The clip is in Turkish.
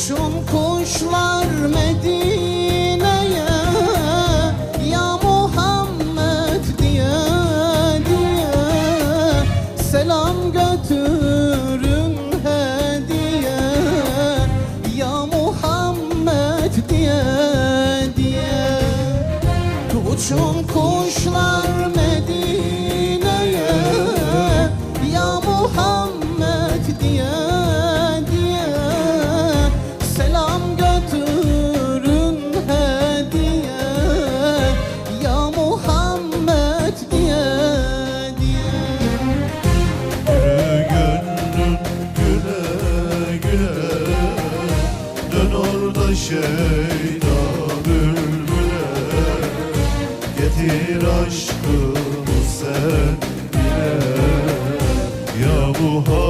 Uçun kuşlar Medine'ye Ya Muhammed diye diye. Selam götürün hediye Ya Muhammed diye diye. Uçun kuşlar Medine'ye şeyda bülbüle. Getir aşkımı sen bile. Ya Muhammed